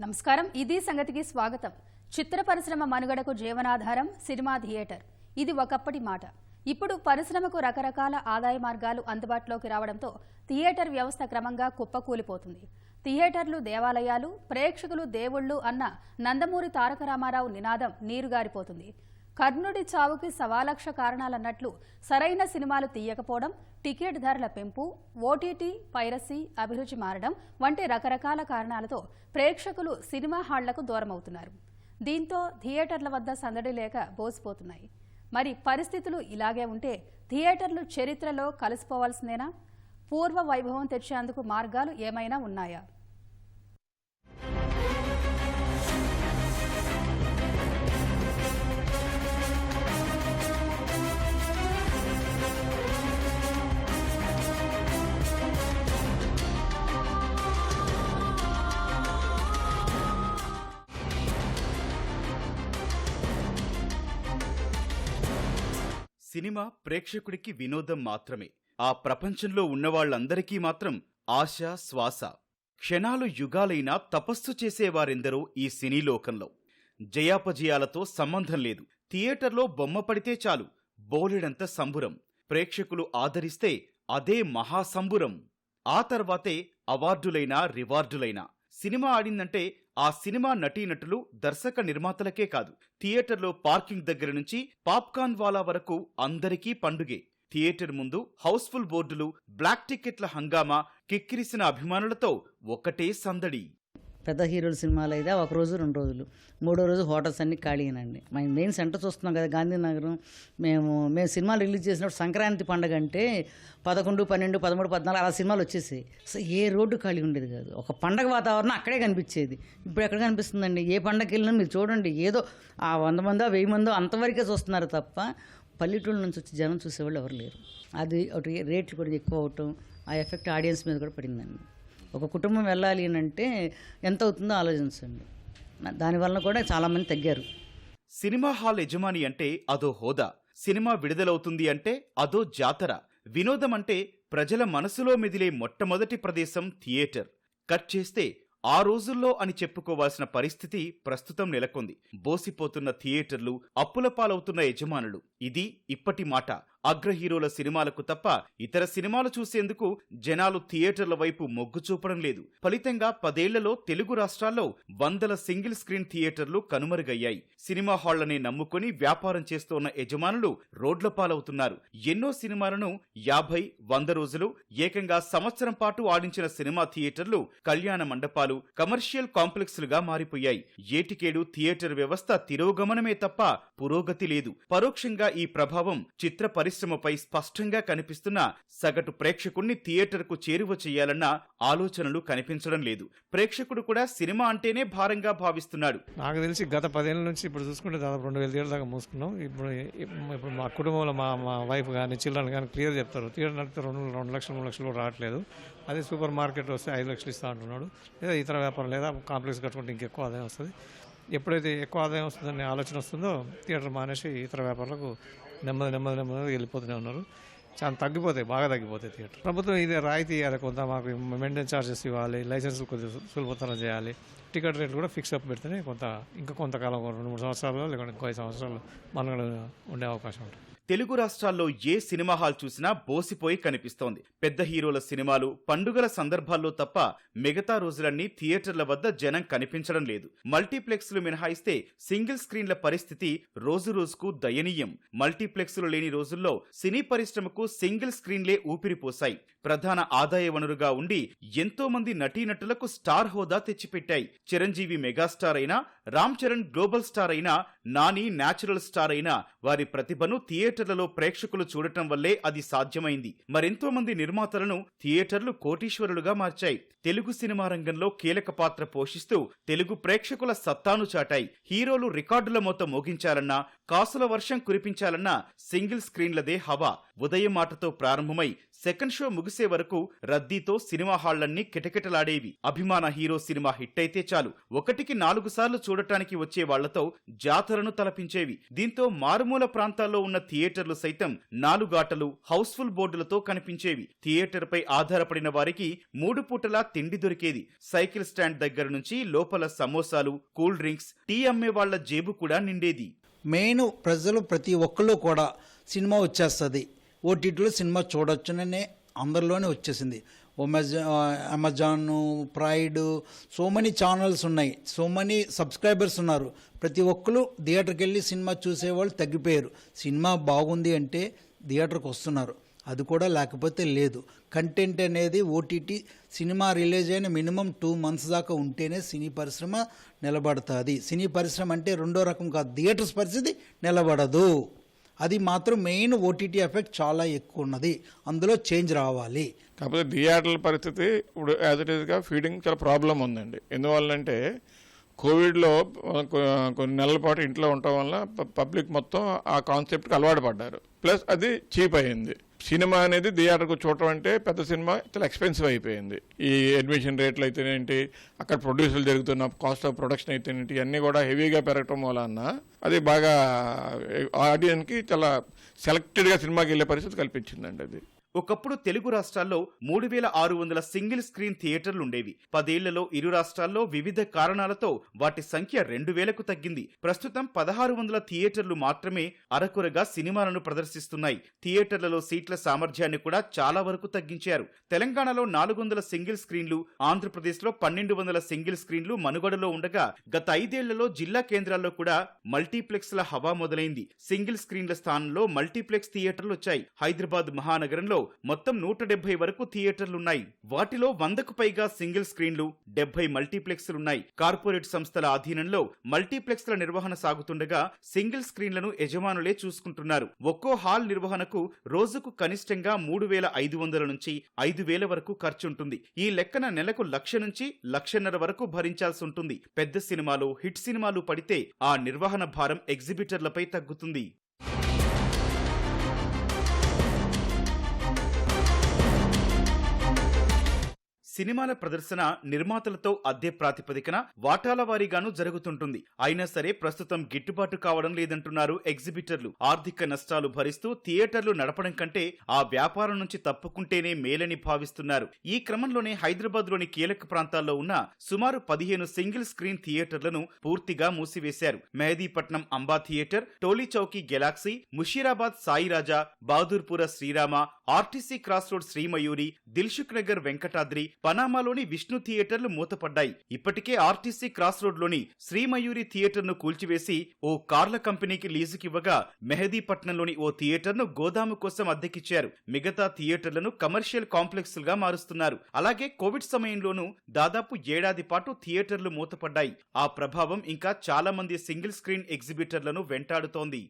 నమస్కారం. ఇది సంగతికి స్వాగతం. చిత్ర పరిశ్రమ మనుగడకు జీవనాధారం సినిమా థియేటర్. ఇది ఒకప్పటి మాట. ఇప్పుడు పరిశ్రమకు రకరకాల ఆదాయ మార్గాలు అందుబాటులోకి రావడంతో థియేటర్ వ్యవస్థ క్రమంగా కుప్పకూలిపోతుంది. థియేటర్లు దేవాలయాలు ప్రేక్షకులు దేవుళ్ళు అన్న నందమూరి తారక రామారావు నినాదం నీరుగారిపోతుంది. కర్ణుడి చావుకి సవాలక్ష కారణాలన్నట్లు సరైన సినిమాలు తీయకపోవడం టికెట్ ధరల పెంపు ఓటీటీ పైరసీ అభిరుచి మారడం వంటి రకరకాల కారణాలతో ప్రేక్షకులు సినిమా హాళ్ళకు దూరమవుతున్నారు. దీంతో థియేటర్ల వద్ద సందడి లేక బోసిపోతున్నాయి. మరి పరిస్థితులు ఇలాగే ఉంటే థియేటర్లు చరిత్రలో కలిసిపోవాల్సిందేనా? పూర్వ వైభవం తెచ్చేందుకు మార్గాలు ఏమైనా ఉన్నాయా? సినిమా ప్రేక్షకుడికి వినోదం మాత్రమే. ఆ ప్రపంచంలో ఉన్నవాళ్ళందరికీ మాత్రం ఆశ శ్వాస. క్షణాలు యుగాలైనా తపస్సు చేసేవారెందరో ఈ సినీ లోకంలో. జయాపజయాలతో సంబంధం లేదు. థియేటర్లో బొమ్మ పడితే చాలు. బోలెడంత సంబురం. ప్రేక్షకులు ఆదరిస్తే అదే మహాసంబురం. ఆ తర్వాతే అవార్డులైనా రివార్డులైనా. సినిమా ఆడిందంటే ఆ సినిమా నటీనటులు దర్శక నిర్మాతలకే కాదు. థియేటర్లో పార్కింగ్ దగ్గర నుంచి పాప్కార్న్ వాలా వరకు అందరికీ పండుగే. థియేటర్ ముందు హౌస్ఫుల్ బోర్డులు బ్లాక్ టికెట్ల హంగామా కిక్కిరిసిన అభిమానులతో ఒకటే సందడి. పెద్ద హీరోల సినిమాలు అయితే ఒక రోజు రెండు రోజులు. మూడో రోజు హోటల్స్ అన్ని ఖాళీనండి మేము మెయిన్ సెంటర్ చూస్తున్నాం కదా గాంధీనగరం. మేము మేము సినిమాలు రిలీజ్ చేసినప్పుడు సంక్రాంతి పండగ అంటే పదకొండు పన్నెండు పదమూడు పద్నాలుగు అలా సినిమాలు వచ్చేసాయి. అసలు ఏ రోడ్డు ఖాళీ ఉండేది కాదు. ఒక పండగ వాతావరణం అక్కడే కనిపించేది. ఇప్పుడు ఎక్కడ కనిపిస్తుందండి? ఏ పండగకి వెళ్ళినా మీరు చూడండి ఏదో ఆ వంద మందో వెయ్యి మందో అంతవరకే చూస్తున్నారు తప్ప పల్లెటూళ్ళ నుంచి వచ్చి జనం చూసేవాళ్ళు ఎవరు లేరు. అది ఒకటి రేట్లు కూడా ఎక్కువ అవటం ఆ ఎఫెక్ట్ ఆడియన్స్ మీద కూడా పడిందండి. ఒక కుటుంబం వెళ్ళాలి అని అంటే ఎంత అవుతుందో ఆలోచించండి. దానివల్ల కూడా చాలామంది తగ్గారు. సినిమా హాల్ యజమాని అంటే అదో హోదా సినిమా విడుదలవుతుంది అంటే అదో జాతర వినోదం అంటే ప్రజల మనసులో మెదిలే మొట్టమొదటి ప్రదేశం థియేటర్. కట్ చేస్తే ఆ రోజుల్లో అని చెప్పుకోవాల్సిన పరిస్థితి ప్రస్తుతం నెలకొంది. బోసిపోతున్న థియేటర్లు అప్పుల పాలవుతున్న యజమానులు. ఇది ఇప్పటి మాట. అగ్ర హీరోల సినిమాలకు తప్ప ఇతర సినిమాలు చూసేందుకు జనాలు థియేటర్ల వైపు మొగ్గు చూపడం లేదు. ఫలితంగా పదేళ్ళలో తెలుగు రాష్ట్రాల్లో వందల సింగిల్ స్క్రీన్ థియేటర్లు కనుమరుగయ్యాయి. సినిమా హాళ్ళనే నమ్ముకొని వ్యాపారం చేస్తోన్న యజమానులు రోడ్ల పాలవుతున్నారు. ఎన్నో సినిమాలను యాభై వంద రోజులు ఏకంగా సంవత్సరం పాటు ఆడించిన సినిమా థియేటర్లు కళ్యాణ మండపాలు కమర్షియల్ కాంప్లెక్స్లుగా మారిపోయాయి. ఏటికేడు థియేటర్ వ్యవస్థ తిరోగమనమే తప్ప పురోగతి లేదు. పరోక్షంగా ఈ ప్రభావం చిత్ర పరిశ్రమపై స్పష్టంగా కనిపిస్తున్న సగటు ప్రేక్షకుణ్ణి థియేటర్కు చేరువ చేయాలన్న ఆలోచనలు కనిపించడం లేదు. ప్రేక్షకుడు కూడా సినిమా అంటేనే భారంగా భావిస్తున్నాడు. నాకు తెలిసి గత పదేళ్ళ నుంచి ఇప్పుడు చూసుకుంటే దాదాపు రెండు వేల దాకా మూసుకున్నాం. ఇప్పుడు ఇప్పుడు మా కుటుంబంలో మా మా వైఫ్ కానీ చిల్డ్రన్ కానీ క్లియర్ చెప్తారు. థియేటర్ నడిపితే రెండు రెండు లక్షలు మూడు లక్షలు రావట్లేదు. అదే సూపర్ మార్కెట్ వస్తే ఐదు లక్షలు ఇస్తా అంటున్నాడు. లేదా ఇతర వ్యాపారం లేదా కాంప్లెక్స్ కట్టుకుంటే ఇంకెక్కువ అదే వస్తుంది. ఎప్పుడైతే ఎక్కువ ఆదాయం వస్తుందనే ఆలోచన వస్తుందో థియేటర్ మానేసి ఇతర వ్యాపారులకు నెమ్మది నెమ్మది నెమ్మది వెళ్ళిపోతూనే ఉన్నారు. చాలా తగ్గిపోతాయి బాగా తగ్గిపోతాయి థియేటర్. ప్రభుత్వం ఇదే రాయితీ ఇవ్వాలి కొంత మాకు మెయింటెనెన్స్ ఛార్జెస్ ఇవ్వాలి లైసెన్సులు కొద్దిగా సులభతరం చేయాలి టికెట్ రేట్లు కూడా ఫిక్స్ అప్ పెడితేనే కొంత ఇంకా కొంతకాలం రెండు మూడు సంవత్సరాలు లేకుంటే ఇంకో ఐదు సంవత్సరాలు మనకు ఉండే అవకాశం ఉంటుంది. తెలుగు రాష్ట్రాల్లో ఏ సినిమా హాల్ చూసినా బోసిపోయి కనిపిస్తోంది. పెద్ద హీరోల సినిమాలు పండుగల సందర్భాల్లో తప్ప మిగతా రోజులన్నీ థియేటర్ల వద్ద జనం కనిపించడం లేదు. మల్టీప్లెక్స్లు మినహాయిస్తే సింగిల్ స్క్రీన్ల పరిస్థితి రోజు రోజుకు దయనీయం. మల్టీప్లెక్స్లు లేని రోజుల్లో సినీ పరిశ్రమకు సింగిల్ స్క్రీన్లే ఊపిరిపోశాయి. ప్రధాన ఆదాయ వనరుగా ఉండి ఎంతో మంది నటీనటులకు స్టార్ హోదా తెచ్చిపెట్టాయి. చిరంజీవి మెగాస్టార్ అయినా రామ్ చరణ్ గ్లోబల్ స్టార్ అయినా నాని న్యాచురల్ స్టార్ అయినా వారి ప్రతిభను థియేటర్లలో ప్రేక్షకులు చూడటం వల్లే అది సాధ్యమైంది. మరెంతో మంది నిర్మాతలను థియేటర్లు కోటీశ్వరులుగా మార్చాయి. తెలుగు సినిమా రంగంలో కీలక పాత్ర పోషిస్తూ తెలుగు ప్రేక్షకుల సత్తాను చాటాయి. హీరోలు రికార్డుల మొత్తం మోగించాలన్నా కాసుల వర్షం కురిపించాలన్నా సింగిల్ స్క్రీన్లదే హవా. ఉదయం మాటతో ప్రారంభమై సెకండ్ షో ముగిసే వరకు రద్దీతో సినిమా హాళ్ళన్నీ కిటకిటలాడేవి. అభిమాన హీరో సినిమా హిట్ అయితే చాలు. ఒకటికి నాలుగు సార్లు చూడటానికి వచ్చే వాళ్ళతో జాతరను తలపించేవి. దీంతో మారుమూల ప్రాంతాల్లో ఉన్న థియేటర్లు సైతం నాలుగాటలు హౌస్ఫుల్ బోర్డులతో కనిపించేవి. థియేటర్పై ఆధారపడిన వారికి మూడు పూటలా తిండి దొరికేది. సైకిల్ స్టాండ్ దగ్గర నుంచి లోపల సమోసాలు కూల్ డ్రింక్స్ టీ అమ్మే వాళ్ళ జేబు కూడా నిండేది. మెయిన్ ప్రజలు ప్రతి ఒక్కళ్ళు కూడా సినిమా వచ్చేస్తుంది. ఓటీటీలో సినిమా చూడొచ్చుననే అందరిలోనే వచ్చేసింది. ఒమెజా Amazon Prime so many channels ఉన్నాయి. సో మెనీ సబ్స్క్రైబర్స్ ఉన్నారు. ప్రతి ఒక్కరు థియేటర్కి వెళ్ళి సినిమా చూసేవాళ్ళు తగ్గిపోయారు. సినిమా బాగుంది అంటే థియేటర్కి వస్తున్నారు. అది కూడా లేకపోతే లేదు. కంటెంట్ అనేది ఓటీటీ సినిమా రిలీజ్ అయిన మినిమం టూ మంత్స్ దాకా ఉంటేనే సినీ పరిశ్రమ నిలబడుతుంది. సినీ పరిశ్రమ అంటే రెండో రకం కాదు. థియేటర్స్ పరిస్థితి నిలబడదు. అది మాత్రం మెయిన్ ఓటీటీ ఎఫెక్ట్ చాలా ఎక్కువ ఉన్నది. అందులో చేంజ్ రావాలి. కాకపోతే థియేటర్ల పరిస్థితి ఇప్పుడు యాజ్ ఇట్ ఈస్గా ఫీడింగ్ చాలా ప్రాబ్లం ఉందండి. ఎందువల్లంటే కోవిడ్లో కొన్ని నెలల పాటు ఇంట్లో ఉండటం వల్ల పబ్లిక్ మొత్తం ఆ కాన్సెప్ట్కి అలవాటు పడ్డారు. ప్లస్ అది చీప్ అయింది. సినిమా అనేది థియేటర్కు చూడటం అంటే పెద్ద సినిమా చాలా ఎక్స్పెన్సివ్ అయిపోయింది. ఈ అడ్మిషన్ రేట్లు అయితేనేంటి అక్కడ ప్రొడ్యూసర్లు జరుగుతున్న కాస్ట్ ఆఫ్ ప్రొడక్షన్ అయితేనేంటి అన్నీ కూడా హెవీగా పెరగటం వలన అది బాగా ఆడియన్స్కి చాలా సెలెక్టెడ్గా సినిమాకి వెళ్ళే పరిస్థితి కల్పించిందండి అది. ఒకప్పుడు తెలుగు రాష్ట్రాల్లో మూడు వేల ఆరు వందల సింగిల్ స్క్రీన్ థియేటర్లు ఉండేవి పదేళ్ళలో ఇరు రాష్ట్రాల్లో వివిధ కారణాలతో వాటి సంఖ్య రెండు వేలకు తగ్గింది. ప్రస్తుతం పదహారు వందల థియేటర్లు మాత్రమే అరకొరగా సినిమాలను ప్రదర్శిస్తున్నాయి. థియేటర్లలో సీట్ల సామర్థ్యాన్ని కూడా చాలా వరకు తగ్గించారు. తెలంగాణలో నాలుగు వందల సింగిల్ స్క్రీన్లు ఆంధ్రప్రదేశ్లో పన్నెండు వందల సింగిల్ స్క్రీన్లు మనుగడలో ఉండగా గత ఐదేళ్ళలో జిల్లా కేంద్రాల్లో కూడా మల్టీప్లెక్స్ల హవా మొదలైంది. సింగిల్ స్క్రీన్ల స్థానంలో మల్టీప్లెక్స్ థియేటర్లు వచ్చాయి హైదరాబాద్ మహానగరంలో మొత్తం నూట డెబ్బై వరకు థియేటర్లున్నాయి. వాటిలో వందకు పైగా సింగిల్ స్క్రీన్లు డెబ్బై మల్టీప్లెక్స్లున్నాయి. కార్పొరేట్ సంస్థల ఆధీనంలో మల్టీప్లెక్స్ల నిర్వహణ సాగుతుండగా సింగిల్ స్క్రీన్లను యజమానులే చూసుకుంటున్నారు. ఒక్కో హాల్ నిర్వహణకు రోజుకు కనిష్టంగా మూడు వేల ఐదు వందల నుంచి ఐదు వేల వరకు ఖర్చుంటుంది. ఈ లెక్కన నెలకు లక్ష నుంచి లక్షన్నర వరకు భరించాల్సి ఉంటుంది పెద్ద సినిమాలు హిట్ సినిమాలు పడితే ఆ నిర్వహణ భారం ఎగ్జిబిటర్లపై తగ్గుతుంది. సినిమాల ప్రదర్శన నిర్మాతలతో అద్దె ప్రాతిపదికన వాటాల వారీగాను జరుగుతుంటుంది. అయినా సరే ప్రస్తుతం గిట్టుబాటు కావడం లేదంటున్నారు ఎగ్జిబిటర్లు. ఆర్థిక నష్టాలు భరిస్తూ థియేటర్లు నడపడం కంటే ఆ వ్యాపారం నుంచి తప్పుకుంటేనే మేలని భావిస్తున్నారు. ఈ క్రమంలోనే హైదరాబాద్లోని కీలక ప్రాంతాల్లో ఉన్న సుమారు పదిహేను సింగిల్ స్క్రీన్ థియేటర్లను పూర్తిగా మూసివేశారు. Mehdipatnam Amba theatre Tolichowki Galaxy Musheerabad Sairaja Bahadurpura Srirama RTC cross road Srimayuri Dilsukh Nagar Venkatadri పనామాలోని Vishnu థియేటర్లు మూతపడ్డాయి. ఇప్పటికే ఆర్టీసీ క్రాస్ రోడ్లోని శ్రీమయూరి థియేటర్ను కూల్చివేసి ఓ కార్ల కంపెనీకి లీజుకివ్వగా మెహదీపట్నంలోని ఓ థియేటర్ను గోదాము కోసం అద్దెకిచ్చారు. మిగతా థియేటర్లను కమర్షియల్ కాంప్లెక్స్లుగా మారుస్తున్నారు. అలాగే కోవిడ్ సమయంలోనూ దాదాపు ఏడాది పాటు థియేటర్లు మూతపడ్డాయి. ఆ ప్రభావం ఇంకా చాలా మంది సింగిల్ స్క్రీన్ ఎగ్జిబిటర్లను వెంటాడుతోంది.